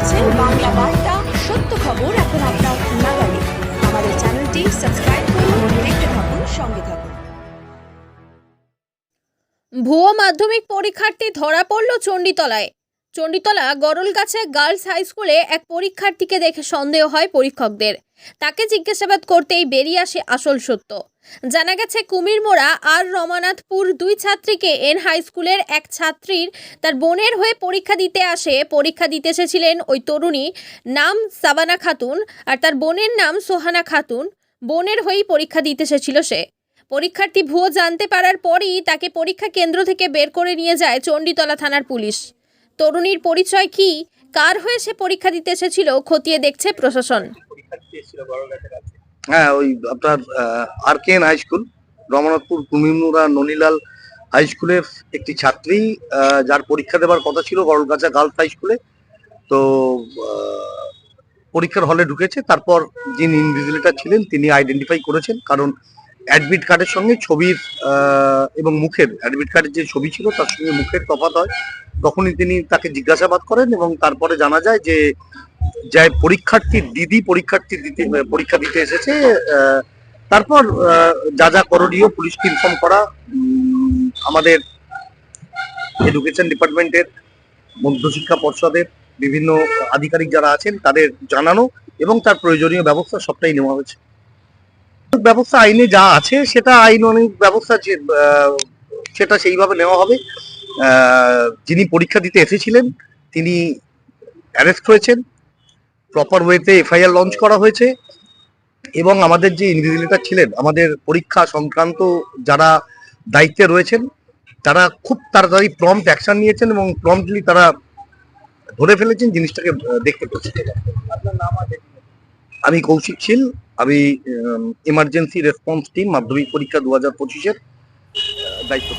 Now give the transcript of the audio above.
দেখছেন বাংলা বার্তা, সত্য খবর এখন আপনার নাগালে। আমাদের চ্যানেলটি সাবস্ক্রাইব করুন, দেখতে থাকুন, সঙ্গে থাকুন। ভুয়ো মাধ্যমিক পরীক্ষার্থী ধরা পড়ল চণ্ডীতলায়। চণ্ডীতলা গরলগাছা গার্লস হাই স্কুলে এক পরীক্ষার্থীকে দেখে সন্দেহ হয় পরীক্ষকদের। তাকে জিজ্ঞাসাবাদ করতেই বেরিয়ে আসে আসল সত্য। জানা গেছে কুমিরমোড়া আর রমানাথপুর দুই ছাত্রীকে এন হাই স্কুলের এক ছাত্রীর তার বোনের হয়ে পরীক্ষা দিতে আসে। পরীক্ষা দিতে এসেছিলেন ওই তরুণী, নাম সাবানা খাতুন আর তার বোনের নাম সোহানা খাতুন। বোনের হয়েই পরীক্ষা দিতে এসেছিল সে। পরীক্ষার্থী ভুয়ো জানতে পারার পরই তাকে পরীক্ষা কেন্দ্র থেকে বের করে নিয়ে যায় চণ্ডীতলা থানার পুলিশ। তরুণীর পরিচয় কি? কার হয়ে সে পরীক্ষা দিতে এসেছিল? খতিয়ে দেখছে প্রশাসন। হ্যাঁ ওই আপনার R K high school, Ramnathpur Kumirmura Nanilal high স্কুলের একটি ছাত্রী যার পরীক্ষা দেওয়ার কথা ছিল গড়গাছা গার্লস হাই স্কুলে। তো পরীক্ষার হলে ঢুকেছে। তারপর যিনি ইনভিজিলেটার ছিলেন, তিনি আইডেন্টিফাই করেছেন। কারণ অ্যাডমিট কার্ডের সঙ্গে ছবির এবং মুখের, অ্যাডমিট কার্ডের যে ছবি ছিল, তার সঙ্গে মুখের তফাৎ হয়। তখনই তিনি তাকে জিজ্ঞাসাবাদ করেন এবং তারপরে জানা যায় যে যে পরীক্ষার্থীর দিদি পরীক্ষার্থী দিতে, পরীক্ষা দিতে এসেছে তারপর যা যা করণীয় পুলিশকে ইনফর্ম করা আমাদের এডুকেশন ডিপার্টমেন্টের মধ্যশিক্ষা পর্ষদের, বিভিন্ন আধিকারিক যারা আছেন, তাদের জানানো এবং তার প্রয়োজনীয় ব্যবস্থা সবটাই নেওয়া হয়েছে। ব্যবস্থা আইনে যা আছে, সেটা আইন অনেক ব্যবস্থা সেটা সেইভাবে নেওয়া হবে। যিনি পরীক্ষা দিতে এসেছিলেন তিনি অ্যারেস্ট হয়েছেন। প্রপার ওয়েতে এফআইআর লঞ্চ করা হয়েছে। এবং আমাদের যে ইনভিজিলেটার ছিলেন আমাদের পরীক্ষা সংক্রান্ত যারা দায়িত্বে রয়েছেন তারা খুব তাড়াতাড়ি প্রম্পট অ্যাকশন নিয়েছেন এবং প্রম্পটলি তারা ধরে ফেলেছেন জিনিসটাকে দেখতে পাচ্ছি আমি কৌশিক ছিল আমি ইমার্জেন্সি রেসপন্স টিম মাধ্যমিক পরীক্ষা দু হাজার পঁচিশের দায়িত্ব